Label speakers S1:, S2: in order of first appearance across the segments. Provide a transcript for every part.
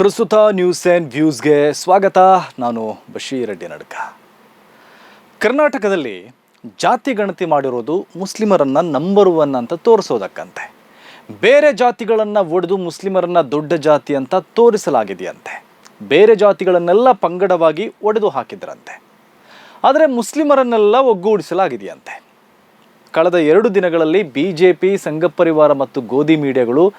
S1: ಪ್ರಸ್ತುತ news and ವ್ಯೂಸ್ಗೆ ಸ್ವಾಗತ. ನಾನು ಬಶೀರ್ ರೆಡ್ಡಿ ನಡ್ಕ. ಕರ್ನಾಟಕದಲ್ಲಿ ಜಾತಿ ಗಣತಿ ಮಾಡಿರೋದು ಮುಸ್ಲಿಮರನ್ನು ನಂಬರ್ ಒನ್ ಅಂತ ತೋರಿಸೋದಕ್ಕಂತೆ. ಬೇರೆ ಜಾತಿಗಳನ್ನು ಒಡೆದು ಮುಸ್ಲಿಮರನ್ನು ದೊಡ್ಡ ಜಾತಿ ಅಂತ ತೋರಿಸಲಾಗಿದೆಯಂತೆ. ಬೇರೆ ಜಾತಿಗಳನ್ನೆಲ್ಲ ಪಂಗಡವಾಗಿ ಒಡೆದು ಹಾಕಿದ್ರಂತೆ. ಆದರೆ ಮುಸ್ಲಿಮರನ್ನೆಲ್ಲ ಒಗ್ಗೂಡಿಸಲಾಗಿದೆಯಂತೆ. ಕಳೆದ ಎರಡು ದಿನಗಳಲ್ಲಿ ಬಿ ಜೆ ಪಿ ಸಂಘ ಪರಿವಾರ ಮತ್ತು ಗೋಧಿ ಮೀಡಿಯಾಗಳು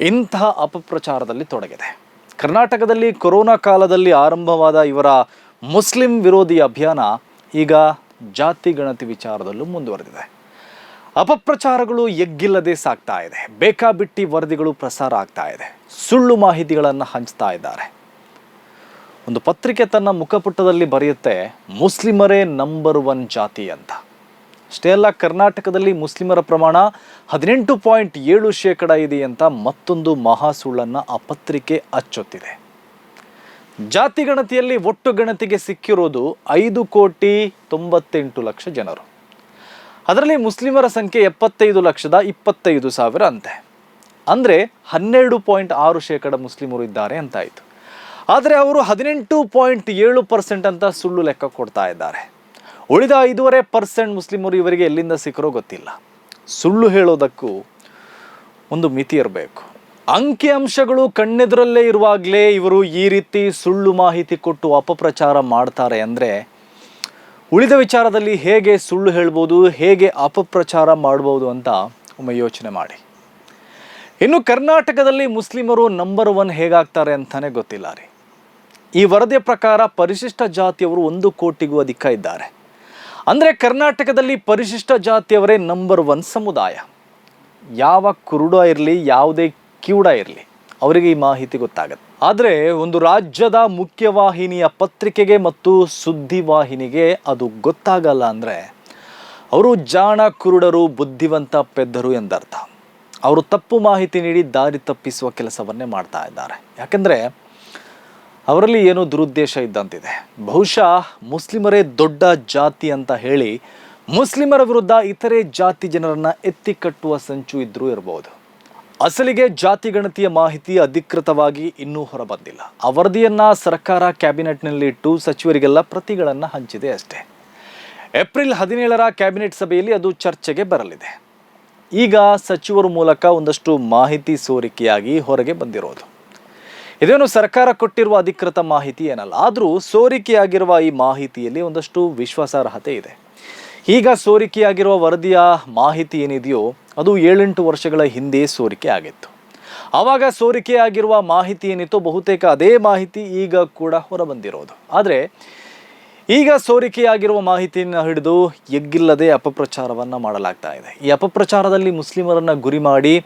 S1: ಇಂತಹ ಅಪಪ್ರಚಾರದಲ್ಲಿ ತೊಡಗಿದೆ. ಕರ್ನಾಟಕದಲ್ಲಿ ಕೊರೋನಾ ಕಾಲದಲ್ಲಿ ಆರಂಭವಾದ ಇವರ ಮುಸ್ಲಿಂ ವಿರೋಧಿ ಅಭಿಯಾನ ಈಗ ಜಾತಿ ಗಣತಿ ವಿಚಾರದಲ್ಲೂ ಮುಂದುವರೆದಿದೆ. ಅಪಪ್ರಚಾರಗಳು ಎಗ್ಗಿಲ್ಲದೆ ಸಾಕ್ತಾ ಇದೆ. ಬೇಕಾಬಿಟ್ಟಿ ವರದಿಗಳು ಪ್ರಸಾರ ಆಗ್ತಾ ಇದೆ. ಸುಳ್ಳು ಮಾಹಿತಿಗಳನ್ನು ಹಂಚ್ತಾ ಇದ್ದಾರೆ. ಒಂದು ಪತ್ರಿಕೆ ತನ್ನ ಮುಖಪುಟದಲ್ಲಿ ಬರೆಯುತ್ತೆ, ಮುಸ್ಲಿಮರೇ ನಂಬರ್ ಒನ್ ಜಾತಿ ಅಂತ. ಅಷ್ಟೇ ಅಲ್ಲ, ಕರ್ನಾಟಕದಲ್ಲಿ ಮುಸ್ಲಿಮರ ಪ್ರಮಾಣ ಹದಿನೆಂಟು ಪಾಯಿಂಟ್ ಏಳು ಶೇಕಡ ಇದೆ ಅಂತ ಮತ್ತೊಂದು ಮಹಾ ಸುಳ್ಳನ್ನು ಆ ಪತ್ರಿಕೆ ಅಚ್ಚೊತ್ತಿದೆ. ಜಾತಿ ಗಣತಿಯಲ್ಲಿ ಒಟ್ಟು ಗಣತಿಗೆ ಸಿಕ್ಕಿರೋದು ಐದು ಕೋಟಿ ತೊಂಬತ್ತೆಂಟು ಲಕ್ಷ ಜನರು. ಅದರಲ್ಲಿ ಮುಸ್ಲಿಮರ ಸಂಖ್ಯೆ ಎಪ್ಪತ್ತೈದು ಲಕ್ಷದ ಇಪ್ಪತ್ತೈದು ಸಾವಿರ ಅಂತೆ. ಅಂದರೆ ಹನ್ನೆರಡು ಪಾಯಿಂಟ್ ಆರು ಶೇಕಡ ಮುಸ್ಲಿಮರು ಇದ್ದಾರೆ ಅಂತಾಯಿತು. ಆದರೆ ಅವರು ಹದಿನೆಂಟು ಪಾಯಿಂಟ್ ಏಳು ಪರ್ಸೆಂಟ್ ಅಂತ ಸುಳ್ಳು ಲೆಕ್ಕ ಕೊಡ್ತಾ ಇದ್ದಾರೆ. ಉಳಿದ ಐದೂವರೆ ಪರ್ಸೆಂಟ್ ಮುಸ್ಲಿಮರು ಇವರಿಗೆ ಎಲ್ಲಿಂದ ಸಿಕ್ಕರೋ ಗೊತ್ತಿಲ್ಲ. ಸುಳ್ಳು ಹೇಳೋದಕ್ಕೂ ಒಂದು ಮಿತಿ ಇರಬೇಕು. ಅಂಕಿ ಅಂಶಗಳು ಕಣ್ಣೆದುರಲ್ಲೇ ಇರುವಾಗಲೇ ಇವರು ಈ ರೀತಿ ಸುಳ್ಳು ಮಾಹಿತಿ ಕೊಟ್ಟು ಅಪಪ್ರಚಾರ ಮಾಡ್ತಾರೆ ಅಂದರೆ ಉಳಿದ ವಿಚಾರದಲ್ಲಿ ಹೇಗೆ ಸುಳ್ಳು ಹೇಳ್ಬೋದು, ಹೇಗೆ ಅಪಪ್ರಚಾರ ಮಾಡ್ಬೋದು ಅಂತ ಒಮ್ಮೆ ಯೋಚನೆ ಮಾಡಿ. ಇನ್ನು ಕರ್ನಾಟಕದಲ್ಲಿ ಮುಸ್ಲಿಮರು ನಂಬರ್ ಒನ್ ಹೇಗಾಗ್ತಾರೆ ಅಂತಾನೆ ಗೊತ್ತಿಲ್ಲ ರೀ. ಈ ವರದಿಯ ಪ್ರಕಾರ ಪರಿಶಿಷ್ಟ ಜಾತಿಯವರು ಒಂದು ಕೋಟಿಗೂ ಅಧಿಕ ಇದ್ದಾರೆ. ಅಂದರೆ ಕರ್ನಾಟಕದಲ್ಲಿ ಪರಿಶಿಷ್ಟ ಜಾತಿಯವರೇ ನಂಬರ್ ಒನ್ ಸಮುದಾಯ. ಯಾವ ಕುರುಡ ಇರಲಿ, ಯಾವುದೇ ಕಿವುಡ ಇರಲಿ, ಅವರಿಗೆ ಈ ಮಾಹಿತಿ ಗೊತ್ತಾಗುತ್ತೆ. ಆದರೆ ಒಂದು ರಾಜ್ಯದ ಮುಖ್ಯವಾಹಿನಿಯ ಪತ್ರಿಕೆಗೆ ಮತ್ತು ಸುದ್ದಿವಾಹಿನಿಗೆ ಅದು ಗೊತ್ತಾಗಲ್ಲ ಅಂದರೆ ಅವರು ಜಾಣ ಕುರುಡರು, ಬುದ್ಧಿವಂತ ಪೆದ್ದರು ಎಂದರ್ಥ. ಅವರು ತಪ್ಪು ಮಾಹಿತಿ ನೀಡಿ ದಾರಿ ತಪ್ಪಿಸುವ ಕೆಲಸವನ್ನೇ ಮಾಡ್ತಾ ಇದ್ದಾರೆ. ಯಾಕೆಂದರೆ ಅವರಲ್ಲಿ ಏನೋ ದುರುದ್ದೇಶ ಇದ್ದಂತಿದೆ. ಬಹುಶಃ ಮುಸ್ಲಿಮರೇ ದೊಡ್ಡ ಜಾತಿ ಅಂತ ಹೇಳಿ ಮುಸ್ಲಿಮರ ವಿರುದ್ಧ ಇತರೆ ಜಾತಿ ಜನರನ್ನು ಎತ್ತಿ ಕಟ್ಟುವ ಸಂಚು ಇದ್ದರೂ ಇರಬಹುದು ಅಸಲಿಗೆ ಜಾತಿ ಗಣತಿಯ ಮಾಹಿತಿ ಅಧಿಕೃತವಾಗಿ ಇನ್ನೂ ಹೊರಬಂದಿಲ್ಲ. ಆ ವರದಿಯನ್ನ ಸರ್ಕಾರ ಕ್ಯಾಬಿನೆಟ್ನಲ್ಲಿ ಇಟ್ಟು ಸಚಿವರಿಗೆಲ್ಲ ಪ್ರತಿಗಳನ್ನು ಹಂಚಿದೆ ಅಷ್ಟೇ. ಏಪ್ರಿಲ್ ಹದಿನೇಳರ ಕ್ಯಾಬಿನೆಟ್ ಸಭೆಯಲ್ಲಿ ಅದು ಚರ್ಚೆಗೆ ಬರಲಿದೆ. ಈಗ ಸಚಿವರ ಮೂಲಕ ಒಂದಷ್ಟು ಮಾಹಿತಿ ಸೋರಿಕೆಯಾಗಿ ಹೊರಗೆ ಬಂದಿರೋದು. ಇದೇನು ಸರ್ಕಾರ ಕೊಟ್ಟಿರುವ ಅಧಿಕೃತ ಮಾಹಿತಿ ಏನಲ್ಲ, ಆದರೂ ಸೋರಿಕೆಯಾಗಿರುವ ಈ ಮಾಹಿತಿಯಲ್ಲಿ ಒಂದಷ್ಟು ವಿಶ್ವಾಸಾರ್ಹತೆ ಇದೆ. ಈಗ ಸೋರಿಕೆಯಾಗಿರುವ ವರದಿಯ ಮಾಹಿತಿ ಏನಿದೆಯೋ, ಅದು ಏಳೆಂಟು ವರ್ಷಗಳ ಹಿಂದೆ ಸೋರಿಕೆ ಆಗಿತ್ತು. ಆವಾಗ ಸೋರಿಕೆಯಾಗಿರುವ ಮಾಹಿತಿ ಏನಿತ್ತು, ಬಹುತೇಕ ಅದೇ ಮಾಹಿತಿ ಈಗ ಕೂಡ ಹೊರಬಂದಿರೋದು. ಆದರೆ, ಈಗ ಸೋರಿಕೆಯಾಗಿರುವ ಮಾಹಿತಿಯನ್ನು ಹಿಡಿದು ಎಗ್ಗಿಲ್ಲದೆ ಅಪಪ್ರಚಾರವನ್ನು ಮಾಡಲಾಗ್ತಾ ಇದೆ. ಈ ಅಪಪ್ರಚಾರದಲ್ಲಿ ಮುಸ್ಲಿಮರನ್ನು ಗುರಿ ಮಾಡಿ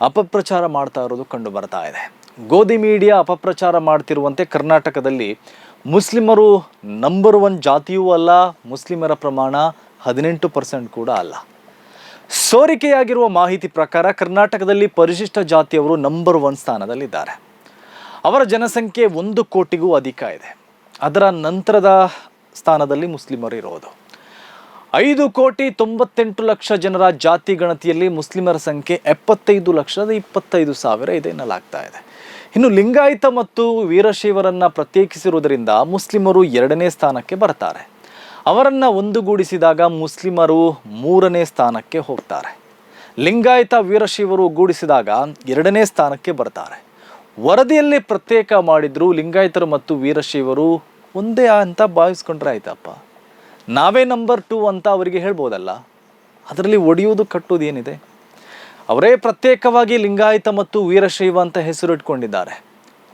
S1: ಅಪಪ್ರಚಾರ ಮಾಡ್ತಾ ಇರೋದು ಕಂಡು ಬರ್ತಾ ಇದೆ. ಗೋಧಿ ಮೀಡಿಯಾ ಅಪಪ್ರಚಾರ ಮಾಡ್ತಿರುವಂತೆ ಕರ್ನಾಟಕದಲ್ಲಿ ಮುಸ್ಲಿಮರು ನಂಬರ್ ಒನ್ ಜಾತಿಯೂ ಅಲ್ಲ, ಮುಸ್ಲಿಮರ ಪ್ರಮಾಣ ಹದಿನೆಂಟು ಪರ್ಸೆಂಟ್ ಕೂಡ ಅಲ್ಲ. ಸೋರಿಕೆಯಾಗಿರುವ ಮಾಹಿತಿ ಪ್ರಕಾರ ಕರ್ನಾಟಕದಲ್ಲಿ ಪರಿಶಿಷ್ಟ ಜಾತಿಯವರು ನಂಬರ್ ಒನ್ ಸ್ಥಾನದಲ್ಲಿದ್ದಾರೆ. ಅವರ ಜನಸಂಖ್ಯೆ ಒಂದು ಕೋಟಿಗೂ ಅಧಿಕ ಇದೆ. ಅದರ ನಂತರದ ಸ್ಥಾನದಲ್ಲಿ ಮುಸ್ಲಿಮರು ಇರೋದು ಐದು ಕೋಟಿ ತೊಂಬತ್ತೆಂಟು ಲಕ್ಷ ಜನರ ಜಾತಿ ಗಣತಿಯಲ್ಲಿ ಮುಸ್ಲಿಮರ ಸಂಖ್ಯೆ ಎಪ್ಪತ್ತೈದು ಲಕ್ಷದ ಇಪ್ಪತ್ತೈದು ಸಾವಿರ ಇದೆ ಎನ್ನಲಾಗ್ತಾ ಇದೆ. ಇನ್ನು ಲಿಂಗಾಯತ ಮತ್ತು ವೀರಶೈವರನ್ನು ಪ್ರತ್ಯೇಕಿಸಿರುವುದರಿಂದ ಮುಸ್ಲಿಮರು ಎರಡನೇ ಸ್ಥಾನಕ್ಕೆ ಬರ್ತಾರೆ ಅವರನ್ನು ಒಂದುಗೂಡಿಸಿದಾಗ ಮುಸ್ಲಿಮರು ಮೂರನೇ ಸ್ಥಾನಕ್ಕೆ ಹೋಗ್ತಾರೆ. ಲಿಂಗಾಯತ, ವೀರಶೈವರು ಗೂಡಿಸಿದಾಗ ಎರಡನೇ ಸ್ಥಾನಕ್ಕೆ ಬರ್ತಾರೆ. ವರದಿಯಲ್ಲಿ ಪ್ರತ್ಯೇಕ ಮಾಡಿದ್ರು ಲಿಂಗಾಯತರು ಮತ್ತು ವೀರಶೈವರು. ಒಂದೇ ಅಂತ ಭಾವಿಸ್ಕೊಂಡ್ರೆ ಆಯ್ತಪ್ಪ. ನಾವೇ ನಂಬರ್ ಟೂ ಅಂತ ಅವರಿಗೆ ಹೇಳ್ಬೋದಲ್ಲ. ಅದರಲ್ಲಿ ಒಡೆಯೋದು ಕಟ್ಟುವುದು ಏನಿದೆ? ಅವರೇ ಪ್ರತ್ಯೇಕವಾಗಿ ಲಿಂಗಾಯತ ಮತ್ತು ವೀರಶೈವ ಅಂತ ಹೆಸರು ಇಟ್ಕೊಂಡಿದ್ದಾರೆ.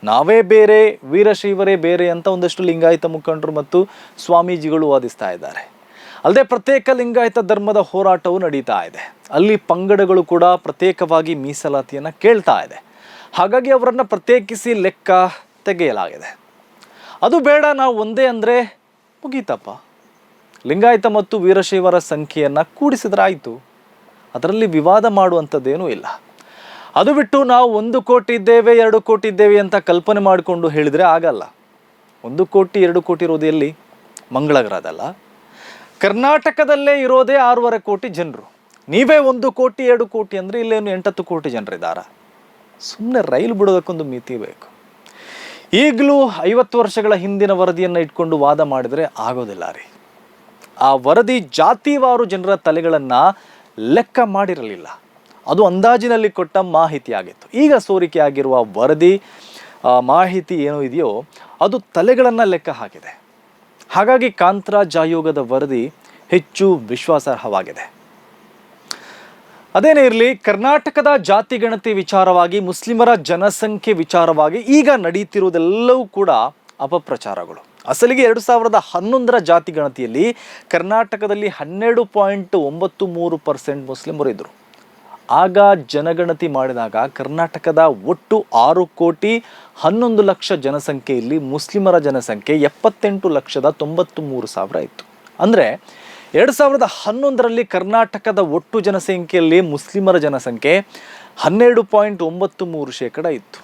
S1: ನಾವೇ ಬೇರೆ, ವೀರಶೈವರೇ ಬೇರೆ ಅಂತ ಒಂದಷ್ಟು ಲಿಂಗಾಯತ ಮುಖಂಡರು ಮತ್ತು ಸ್ವಾಮೀಜಿಗಳು ವಾದಿಸ್ತಾ ಇದ್ದಾರೆ. ಅಲ್ಲದೆ ಪ್ರತ್ಯೇಕ ಲಿಂಗಾಯತ ಧರ್ಮದ ಹೋರಾಟವು ನಡೀತಾ ಇದೆ. ಅಲ್ಲಿ ಪಂಗಡಗಳು ಕೂಡ ಪ್ರತ್ಯೇಕವಾಗಿ ಮೀಸಲಾತಿಯನ್ನು ಕೇಳ್ತಾ ಇದೆ. ಹಾಗಾಗಿ ಅವರನ್ನು ಪ್ರತ್ಯೇಕಿಸಿ ಲೆಕ್ಕ ತೆಗೆಯಲಾಗಿದೆ. ಅದು ಬೇಡ, ನಾವು ಒಂದೇ ಅಂದರೆ ಮುಗೀತಪ್ಪ. ಲಿಂಗಾಯತ ಮತ್ತು ವೀರಶೈವರ ಸಂಖ್ಯೆಯನ್ನು ಕೂಡಿಸಿದ್ರಾಯಿತು ಅದರಲ್ಲಿ ವಿವಾದ ಮಾಡುವಂಥದ್ದೇನೂ ಇಲ್ಲ. ಅದು ಬಿಟ್ಟು ನಾವು ಒಂದು ಕೋಟಿ ಇದ್ದೇವೆ, ಎರಡು ಕೋಟಿ ಇದ್ದೇವೆ ಅಂತ ಕಲ್ಪನೆ ಮಾಡಿಕೊಂಡು ಹೇಳಿದರೆ ಆಗಲ್ಲ. ಒಂದು ಕೋಟಿ, ಎರಡು ಕೋಟಿ ಇರೋದು ಎಲ್ಲಿ? ಮಂಗಳಗ್ರಹದಲ್ಲ ಕರ್ನಾಟಕದಲ್ಲೇ ಇರೋದೇ ಆರೂವರೆ ಕೋಟಿ ಜನರು. ನೀವೇ ಒಂದು ಕೋಟಿ, ಎರಡು ಕೋಟಿ ಅಂದರೆ ಇಲ್ಲೇನು ಎಂಟತ್ತು ಕೋಟಿ ಜನರಿದ್ದಾರಾ? ಸುಮ್ಮನೆ ರೈಲು ಬಿಡೋದಕ್ಕೊಂದು ಮಿತಿ ಬೇಕು. ಈಗಲೂ ಐವತ್ತು ವರ್ಷಗಳ ಹಿಂದಿನ ವರದಿಯನ್ನು ಇಟ್ಕೊಂಡು ವಾದ ಮಾಡಿದರೆ ಆಗೋದಿಲ್ಲ ರೀ. ಆ ವರದಿ ಜಾತಿವಾರು ಜನರ ತಲೆಗಳನ್ನು ಲೆಕ್ಕ ಮಾಡಿರಲಿಲ್ಲ. ಅದು ಅಂದಾಜಿನಲ್ಲಿ ಕೊಟ್ಟ ಮಾಹಿತಿ ಆಗಿತ್ತು. ಈಗ ಸೋರಿಕೆ ಆಗಿರುವ ವರದಿ ಮಾಹಿತಿ ಏನು ಇದೆಯೋ ಅದು ತಲೆಗಳನ್ನು ಲೆಕ್ಕ ಹಾಕಿದೆ. ಹಾಗಾಗಿ ಕಾಂತರಾಜ್ ಆಯೋಗದ ವರದಿ ಹೆಚ್ಚು ವಿಶ್ವಾಸಾರ್ಹವಾಗಿದೆ. ಅದೇನೇ ಇರಲಿ, ಕರ್ನಾಟಕದ ಜಾತಿ ಗಣತಿ ವಿಚಾರವಾಗಿ, ಮುಸ್ಲಿಮರ ಜನಸಂಖ್ಯೆ ವಿಚಾರವಾಗಿ ಈಗ ನಡೀತಿರುವುದೆಲ್ಲವೂ ಕೂಡ ಅಪಪ್ರಚಾರಗಳು. ಅಸಲಿಗೆ ಎರಡು ಸಾವಿರದ ಹನ್ನೊಂದರ ಜಾತಿ ಗಣತಿಯಲ್ಲಿ ಕರ್ನಾಟಕದಲ್ಲಿ ಹನ್ನೆರಡು ಪಾಯಿಂಟ್ ಒಂಬತ್ತು ಮೂರು ಪರ್ಸೆಂಟ್ ಮುಸ್ಲಿಮರು ಇದ್ದರು ಆಗ ಜನಗಣತಿ ಮಾಡಿದಾಗ ಕರ್ನಾಟಕದ ಒಟ್ಟು ಆರು ಕೋಟಿ ಹನ್ನೊಂದು ಲಕ್ಷ ಜನಸಂಖ್ಯೆಯಲ್ಲಿ ಮುಸ್ಲಿಮರ ಜನಸಂಖ್ಯೆ ಎಪ್ಪತ್ತೆಂಟು ಲಕ್ಷದ ತೊಂಬತ್ತು ಮೂರು ಸಾವಿರ ಇತ್ತು. ಅಂದರೆ ಎರಡು ಸಾವಿರದ ಹನ್ನೊಂದರಲ್ಲಿ ಕರ್ನಾಟಕದ ಒಟ್ಟು ಜನಸಂಖ್ಯೆಯಲ್ಲಿ ಮುಸ್ಲಿಮರ ಜನಸಂಖ್ಯೆ ಹನ್ನೆರಡು ಪಾಯಿಂಟ್ ಒಂಬತ್ತು ಮೂರು ಶೇಕಡ ಇತ್ತು.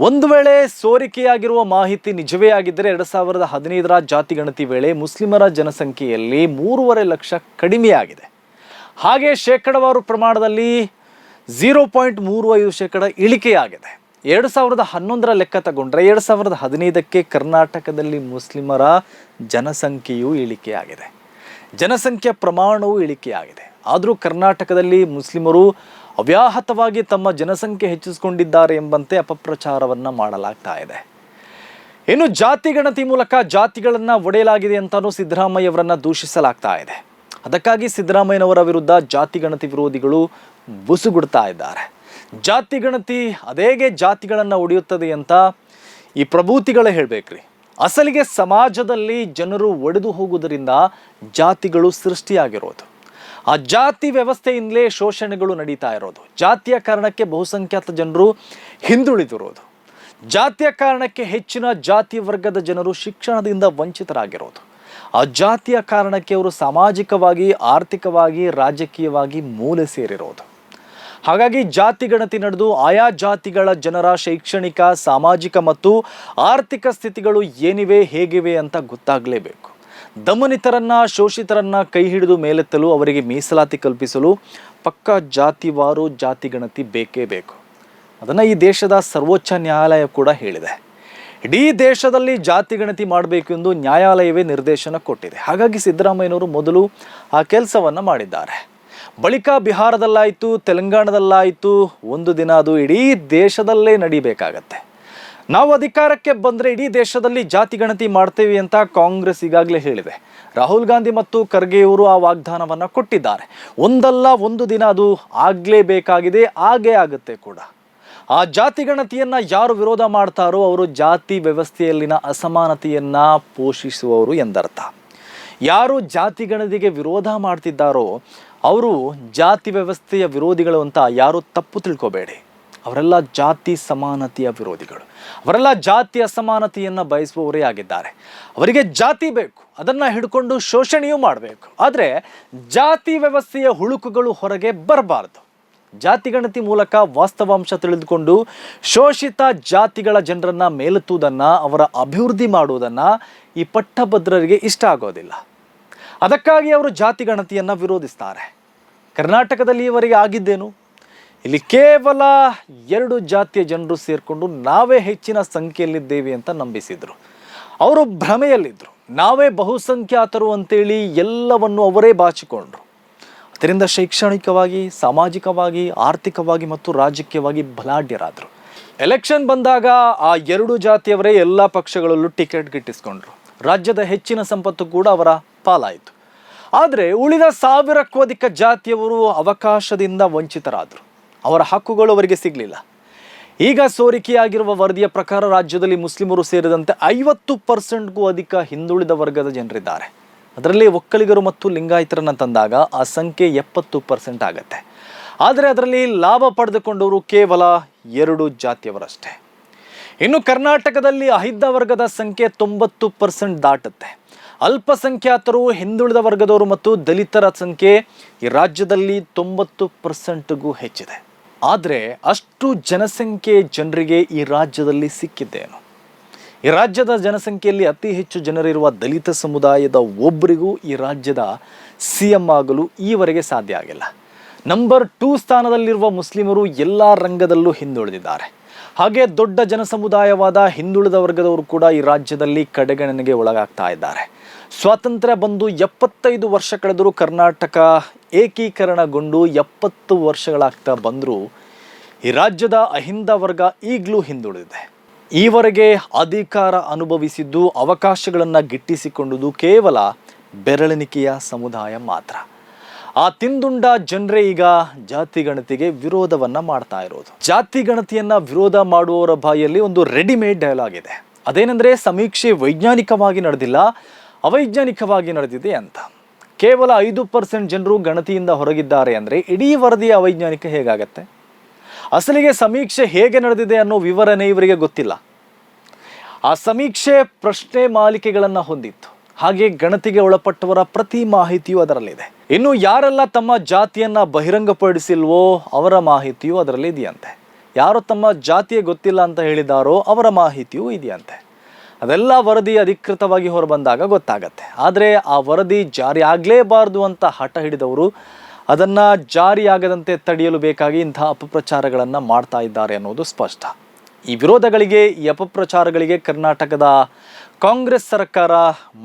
S1: ಒಂದು ವೇಳೆ ಸೋರಿಕೆಯಾಗಿರುವ ಮಾಹಿತಿ ನಿಜವೇ ಆಗಿದ್ದರೆ ಎರಡು ಸಾವಿರದ ಹದಿನೈದರ ಜಾತಿ ಗಣತಿ ವೇಳೆ ಮುಸ್ಲಿಮರ ಜನಸಂಖ್ಯೆಯಲ್ಲಿ ಮೂರುವರೆ ಲಕ್ಷ ಕಡಿಮೆಯಾಗಿದೆ. ಹಾಗೆ ಶೇಕಡವಾರು ಪ್ರಮಾಣದಲ್ಲಿ ಝೀರೋ ಪಾಯಿಂಟ್ ಮೂರು ಐದು ಶೇಕಡ ಇಳಿಕೆಯಾಗಿದೆ. ಎರಡು ಸಾವಿರದ ಹನ್ನೊಂದರ ಲೆಕ್ಕ ತಗೊಂಡ್ರೆ ಎರಡು ಸಾವಿರದ ಹದಿನೈದಕ್ಕೆ ಕರ್ನಾಟಕದಲ್ಲಿ ಮುಸ್ಲಿಮರ ಜನಸಂಖ್ಯೆಯೂ ಇಳಿಕೆಯಾಗಿದೆ. ಜನಸಂಖ್ಯೆ ಪ್ರಮಾಣವೂ ಇಳಿಕೆಯಾಗಿದೆ. ಆದರೂ ಕರ್ನಾಟಕದಲ್ಲಿ ಮುಸ್ಲಿಮರು ಅವ್ಯಾಹತವಾಗಿ ತಮ್ಮ ಜನಸಂಖ್ಯೆ ಹೆಚ್ಚಿಸಿಕೊಂಡಿದ್ದಾರೆ ಎಂಬಂತೆ ಅಪಪ್ರಚಾರವನ್ನು ಮಾಡಲಾಗ್ತಾ ಇದೆ. ಇನ್ನು ಜಾತಿ ಗಣತಿ ಮೂಲಕ ಜಾತಿಗಳನ್ನು ಒಡೆಯಲಾಗಿದೆ ಅಂತಾನೂ ಸಿದ್ದರಾಮಯ್ಯವರನ್ನು ದೂಷಿಸಲಾಗ್ತಾ ಇದೆ. ಅದಕ್ಕಾಗಿ ಸಿದ್ದರಾಮಯ್ಯನವರ ವಿರುದ್ಧ ಜಾತಿ ಗಣತಿ ವಿರೋಧಿಗಳು ಬುಸುಗುಡ್ತಾ ಇದ್ದಾರೆ. ಜಾತಿ ಗಣತಿ ಅದೇಗೆ ಜಾತಿಗಳನ್ನು ಒಡೆಯುತ್ತದೆ ಅಂತ ಈ ಪ್ರಭೂತಿಗಳೇ ಹೇಳ್ಬೇಕ್ರಿ. ಅಸಲಿಗೆ ಸಮಾಜದಲ್ಲಿ ಜನರು ಒಡೆದು ಹೋಗುವುದರಿಂದ ಜಾತಿಗಳು ಸೃಷ್ಟಿಯಾಗಿರೋದು. ಆ ಜಾತಿ ವ್ಯವಸ್ಥೆಯಿಂದಲೇ ಶೋಷಣೆಗಳು ನಡೀತಾ ಇರೋದು. ಜಾತಿಯ ಕಾರಣಕ್ಕೆ ಬಹುಸಂಖ್ಯಾತ ಜನರು ಹಿಂದುಳಿದಿರೋದು. ಜಾತಿಯ ಕಾರಣಕ್ಕೆ ಹೆಚ್ಚಿನ ಜಾತಿ ವರ್ಗದ ಜನರು ಶಿಕ್ಷಣದಿಂದ ವಂಚಿತರಾಗಿರೋದು. ಆ ಜಾತಿಯ ಕಾರಣಕ್ಕೆ ಅವರು ಸಾಮಾಜಿಕವಾಗಿ, ಆರ್ಥಿಕವಾಗಿ, ರಾಜಕೀಯವಾಗಿ ಮೂಲೆ ಸೇರಿರೋದು. ಹಾಗಾಗಿ ಜಾತಿ ಗಣತಿ ನಡೆದು ಆಯಾ ಜಾತಿಗಳ ಜನರ ಶೈಕ್ಷಣಿಕ, ಸಾಮಾಜಿಕ ಮತ್ತು ಆರ್ಥಿಕ ಸ್ಥಿತಿಗಳು ಏನಿವೆ, ಹೇಗಿವೆ ಅಂತ ಗೊತ್ತಾಗಲೇಬೇಕು. ದಮನಿತರನ್ನ, ಶೋಷಿತರನ್ನ ಕೈ ಹಿಡಿದು ಮೇಲೆತ್ತಲು, ಅವರಿಗೆ ಮೀಸಲಾತಿ ಕಲ್ಪಿಸಲು ಪಕ್ಕ ಜಾತಿವಾರು, ಜಾತಿ ಗಣತಿ ಬೇಕೇ ಬೇಕು. ಅದನ್ನು ಈ ದೇಶದ ಸರ್ವೋಚ್ಚ ನ್ಯಾಯಾಲಯ ಕೂಡ ಹೇಳಿದೆ. ಇಡೀ ದೇಶದಲ್ಲಿ ಜಾತಿ ಗಣತಿ ಮಾಡಬೇಕು ಎಂದು ನ್ಯಾಯಾಲಯವೇ ನಿರ್ದೇಶನ ಕೊಟ್ಟಿದೆ. ಹಾಗಾಗಿ ಸಿದ್ದರಾಮಯ್ಯನವರು ಮೊದಲು ಆ ಕೆಲಸವನ್ನು ಮಾಡಿದ್ದಾರೆ. ಬಳಿಕ ಬಿಹಾರದಲ್ಲಾಯಿತು, ತೆಲಂಗಾಣದಲ್ಲಾಯಿತು, ಒಂದು ದಿನ ಅದು ಇಡೀ ದೇಶದಲ್ಲೇ ನಡಿಬೇಕಾಗತ್ತೆ. ನಾವು ಅಧಿಕಾರಕ್ಕೆ ಬಂದರೆ ಇಡೀ ದೇಶದಲ್ಲಿ ಜಾತಿ ಗಣತಿ ಮಾಡ್ತೇವೆ ಅಂತ ಕಾಂಗ್ರೆಸ್ ಈಗಾಗಲೇ ಹೇಳಿದೆ. ರಾಹುಲ್ ಗಾಂಧಿ ಮತ್ತು ಖರ್ಗೆಯವರು ಆ ವಾಗ್ದಾನವನ್ನು ಕೊಟ್ಟಿದ್ದಾರೆ. ಒಂದಲ್ಲ ಒಂದು ದಿನ ಅದು ಆಗಲೇಬೇಕಾಗಿದೆ ಆಗೇ ಆಗುತ್ತೆ ಕೂಡ. ಆ ಜಾತಿ ಗಣತಿಯನ್ನು ಯಾರು ವಿರೋಧ ಮಾಡ್ತಾರೋ ಅವರು ಜಾತಿ ವ್ಯವಸ್ಥೆಯಲ್ಲಿನ ಅಸಮಾನತೆಯನ್ನು ಪೋಷಿಸುವವರು ಎಂದರ್ಥ. ಯಾರು ಜಾತಿ ಗಣತಿಗೆ ವಿರೋಧ ಮಾಡ್ತಿದ್ದಾರೋ ಅವರು ಜಾತಿ ವ್ಯವಸ್ಥೆಯ ವಿರೋಧಿಗಳು ಅಂತ ಯಾರು ತಪ್ಪು ತಿಳ್ಕೊಬೇಡಿ. ಅವರೆಲ್ಲ ಜಾತಿ ಸಮಾನತೆಯ ವಿರೋಧಿಗಳು. ಅವರೆಲ್ಲ ಜಾತಿ ಅಸಮಾನತೆಯನ್ನು ಬಯಸುವವರೇ ಆಗಿದ್ದಾರೆ. ಅವರಿಗೆ ಜಾತಿ ಬೇಕು. ಅದನ್ನು ಹಿಡ್ಕೊಂಡು ಶೋಷಣೆಯೂ ಮಾಡಬೇಕು. ಆದರೆ ಜಾತಿ ವ್ಯವಸ್ಥೆಯ ಹುಳುಕುಗಳು ಹೊರಗೆ ಬರಬಾರ್ದು. ಜಾತಿ ಗಣತಿ ಮೂಲಕ ವಾಸ್ತವಾಂಶ ತಿಳಿದುಕೊಂಡು ಶೋಷಿತ ಜಾತಿಗಳ ಜನರನ್ನು ಮೇಲೆತ್ತುವುದನ್ನು, ಅವರ ಅಭಿವೃದ್ಧಿ ಮಾಡುವುದನ್ನು ಈ ಪಟ್ಟಭದ್ರರಿಗೆ ಇಷ್ಟ ಆಗೋದಿಲ್ಲ. ಅದಕ್ಕಾಗಿ ಅವರು ಜಾತಿ ಗಣತಿಯನ್ನು ವಿರೋಧಿಸ್ತಾರೆ. ಕರ್ನಾಟಕದಲ್ಲಿ ಇವರಿಗೆ ಆಗಿದ್ದೇನು? ಇಲ್ಲಿ ಕೇವಲ ಎರಡು ಜಾತಿಯ ಜನರು ಸೇರಿಕೊಂಡು ನಾವೇ ಹೆಚ್ಚಿನ ಸಂಖ್ಯೆಯಲ್ಲಿದ್ದೇವೆ ಅಂತ ನಂಬಿಸಿದರು. ಅವರು ಭ್ರಮೆಯಲ್ಲಿದ್ದರು ನಾವೇ ಬಹುಸಂಖ್ಯಾತರು ಅಂತೇಳಿ ಎಲ್ಲವನ್ನು ಅವರೇ ಬಾಚಿಕೊಂಡ್ರು. ಅದರಿಂದ ಶೈಕ್ಷಣಿಕವಾಗಿ, ಸಾಮಾಜಿಕವಾಗಿ, ಆರ್ಥಿಕವಾಗಿ ಮತ್ತು ರಾಜಕೀಯವಾಗಿ ಬಲಾಢ್ಯರಾದರು. ಎಲೆಕ್ಷನ್ ಬಂದಾಗ ಆ ಎರಡು ಜಾತಿಯವರೇ ಎಲ್ಲ ಪಕ್ಷಗಳಲ್ಲೂ ಟಿಕೆಟ್ ಗಿಟ್ಟಿಸ್ಕೊಂಡ್ರು. ರಾಜ್ಯದ ಹೆಚ್ಚಿನ ಸಂಪತ್ತು ಕೂಡ ಅವರ ಪಾಲಾಯಿತು. ಆದರೆ ಉಳಿದ ಸಾವಿರಕ್ಕೂ ಅಧಿಕ ಜಾತಿಯವರು ಅವಕಾಶದಿಂದ ವಂಚಿತರಾದರು. ಅವರ ಹಕ್ಕುಗಳು ಅವರಿಗೆ ಸಿಗಲಿಲ್ಲ. ಈಗ ಸೋರಿಕೆಯಾಗಿರುವ ವರದಿಯ ಪ್ರಕಾರ ರಾಜ್ಯದಲ್ಲಿ ಮುಸ್ಲಿಮರು ಸೇರಿದಂತೆ ಐವತ್ತು ಪರ್ಸೆಂಟ್ಗೂ ಅಧಿಕ ಹಿಂದುಳಿದ ವರ್ಗದ ಜನರಿದ್ದಾರೆ. ಅದರಲ್ಲಿ ಒಕ್ಕಲಿಗರು ಮತ್ತು ಲಿಂಗಾಯತರನ್ನು ತಂದಾಗ ಆ ಸಂಖ್ಯೆ ಎಪ್ಪತ್ತು ಪರ್ಸೆಂಟ್ ಆಗತ್ತೆ. ಆದರೆ ಅದರಲ್ಲಿ ಲಾಭ ಪಡೆದುಕೊಂಡವರು ಕೇವಲ ಎರಡು ಜಾತಿಯವರಷ್ಟೇ. ಇನ್ನು ಕರ್ನಾಟಕದಲ್ಲಿ ಅಹಿದ್ದ ವರ್ಗದ ಸಂಖ್ಯೆ ತೊಂಬತ್ತು ಪರ್ಸೆಂಟ್ ದಾಟುತ್ತೆ. ಅಲ್ಪಸಂಖ್ಯಾತರು, ಹಿಂದುಳಿದ ವರ್ಗದವರು ಮತ್ತು ದಲಿತರ ಸಂಖ್ಯೆ ಈ ರಾಜ್ಯದಲ್ಲಿ ತೊಂಬತ್ತು ಪರ್ಸೆಂಟ್ಗೂ ಹೆಚ್ಚಿದೆ. ಆದರೆ ಅಷ್ಟು ಜನಸಂಖ್ಯೆ ಜನರಿಗೆ ಈ ರಾಜ್ಯದಲ್ಲಿ ಸಿಕ್ಕಿದ್ದೇನು ಈ ರಾಜ್ಯದ ಜನಸಂಖ್ಯೆಯಲ್ಲಿ ಅತಿ ಹೆಚ್ಚು ಜನರಿರುವ ದಲಿತ ಸಮುದಾಯದ ಒಬ್ಬರಿಗೂ ಈ ರಾಜ್ಯದ ಸಿ ಎಂ ಆಗಲು ಈವರೆಗೆ ಸಾಧ್ಯ ಆಗಿಲ್ಲ. ನಂಬರ್ ಟೂ ಸ್ಥಾನದಲ್ಲಿರುವ ಮುಸ್ಲಿಮರು ಎಲ್ಲ ರಂಗದಲ್ಲೂ ಹಿಂದುಳಿದಿದ್ದಾರೆ. ಹಾಗೆ ದೊಡ್ಡ ಜನಸಮುದಾಯವಾದ ಹಿಂದುಳಿದ ವರ್ಗದವರು ಕೂಡ ಈ ರಾಜ್ಯದಲ್ಲಿ ಕಡೆಗಣನೆಗೆ ಒಳಗಾಗ್ತಾ ಇದ್ದಾರೆ. ಸ್ವಾತಂತ್ರ್ಯ ಬಂದು ಎಪ್ಪತ್ತೈದು ವರ್ಷ ಕಳೆದರೂ ಕರ್ನಾಟಕ ಏಕೀಕರಣಗೊಂಡು ಎಪ್ಪತ್ತು ವರ್ಷಗಳಾಗ್ತಾ ಬಂದರೂ ಈ ರಾಜ್ಯದ ಅಹಿಂದ ವರ್ಗ ಈಗಲೂ ಹಿಂದುಳಿದಿದೆ. ಈವರೆಗೆ ಅಧಿಕಾರ ಅನುಭವಿಸಿದ್ದು ಅವಕಾಶಗಳನ್ನು ಗಿಟ್ಟಿಸಿಕೊಂಡುದು ಕೇವಲ ಬೆರಳೆಣಿಕೆಯ ಸಮುದಾಯ ಮಾತ್ರ. ಆ ತಿಂದುಂಡ ಜನರೇ ಈಗ ಜಾತಿ ಗಣತಿಗೆ ವಿರೋಧವನ್ನ ಮಾಡ್ತಾ ಇರೋದು. ಜಾತಿ ಗಣತಿಯನ್ನ ವಿರೋಧ ಮಾಡುವವರ ಬಾಯಲ್ಲಿ ಒಂದು ರೆಡಿಮೇಡ್ ಡೈಲಾಗ್ ಇದೆ ಅದೇನೆಂದ್ರೆ ಸಮೀಕ್ಷೆ ವೈಜ್ಞಾನಿಕವಾಗಿ ನಡೆದಿಲ್ಲ, ಅವೈಜ್ಞಾನಿಕವಾಗಿ ನಡೆದಿದೆ ಅಂತ. ಕೇವಲ ಐದು ಪರ್ಸೆಂಟ್ ಜನರು ಗಣತಿಯಿಂದ ಹೊರಗಿದ್ದಾರೆ ಅಂದರೆ ಇಡೀ ವರದಿಯ ಅವೈಜ್ಞಾನಿಕ ಹೇಗಾಗತ್ತೆ? ಅಸಲಿಗೆ ಸಮೀಕ್ಷೆ ಹೇಗೆ ನಡೆದಿದೆ ಅನ್ನೋ ವಿವರಣೆ ಇವರಿಗೆ ಗೊತ್ತಿಲ್ಲ. ಆ ಸಮೀಕ್ಷೆ ಪ್ರಶ್ನೆ ಮಾಲಿಕೆಗಳನ್ನು ಹೊಂದಿತ್ತು. ಹಾಗೆ ಗಣತಿಗೆ ಒಳಪಟ್ಟವರ ಪ್ರತಿ ಮಾಹಿತಿಯೂ ಅದರಲ್ಲಿದೆ. ಇನ್ನು ಯಾರೆಲ್ಲ ತಮ್ಮ ಜಾತಿಯನ್ನ ಬಹಿರಂಗಪಡಿಸಿಲ್ವೋ ಅವರ ಮಾಹಿತಿಯೂ ಅದರಲ್ಲಿ ಇದೆಯಂತೆ. ಯಾರು ತಮ್ಮ ಜಾತಿಯೇ ಗೊತ್ತಿಲ್ಲ ಅಂತ ಹೇಳಿದಾರೋ ಅವರ ಮಾಹಿತಿಯೂ ಇದೆಯಂತೆ. ಅದೆಲ್ಲ ವರದಿ ಅಧಿಕೃತವಾಗಿ ಹೊರಬಂದಾಗ ಗೊತ್ತಾಗತ್ತೆ. ಆದರೆ ಆ ವರದಿ ಜಾರಿ ಆಗಲೇಬಾರದು ಅಂತ ಹಠ ಹಿಡಿದವರು ಅದನ್ನು ಜಾರಿಯಾಗದಂತೆ ತಡೆಯಲು ಬೇಕಾಗಿ ಇಂಥ ಅಪಪ್ರಚಾರಗಳನ್ನು ಮಾಡ್ತಾ ಇದ್ದಾರೆ ಅನ್ನೋದು ಸ್ಪಷ್ಟ. ಈ ವಿರೋಧಗಳಿಗೆ, ಈ ಅಪಪ್ರಚಾರಗಳಿಗೆ ಕರ್ನಾಟಕದ ಕಾಂಗ್ರೆಸ್ ಸರ್ಕಾರ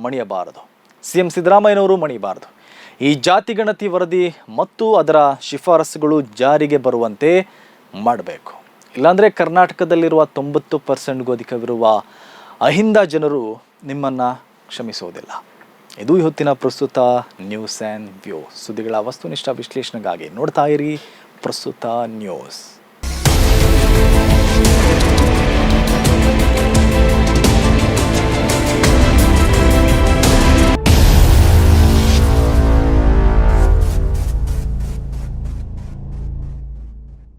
S1: ಮಣಿಯಬಾರದು. ಸಿ ಎಂ ಸಿದ್ದರಾಮಯ್ಯನವರು ಮಣಿಯಬಾರದು. ಈ ಜಾತಿ ಗಣತಿ ವರದಿ ಮತ್ತು ಅದರ ಶಿಫಾರಸುಗಳು ಜಾರಿಗೆ ಬರುವಂತೆ ಮಾಡಬೇಕು. ಇಲ್ಲಾಂದರೆ ಕರ್ನಾಟಕದಲ್ಲಿರುವ ತೊಂಬತ್ತು ಪರ್ಸೆಂಟ್ಗೂ ಅಧಿಕವಿರುವ ಅಹಿಂದ ಜನರು ನಿಮ್ಮನ್ನು ಕ್ಷಮಿಸುವುದಿಲ್ಲ. ಇದು ಇವತ್ತಿನ ಪ್ರಸ್ತುತ ನ್ಯೂಸ್ ಆ್ಯಂಡ್ ವ್ಯೂ. ಸುದ್ದಿಗಳ ವಸ್ತುನಿಷ್ಠ ವಿಶ್ಲೇಷಣೆಗಾಗಿ ನೋಡ್ತಾ ಇರಿ ಪ್ರಸ್ತುತ ನ್ಯೂಸ್.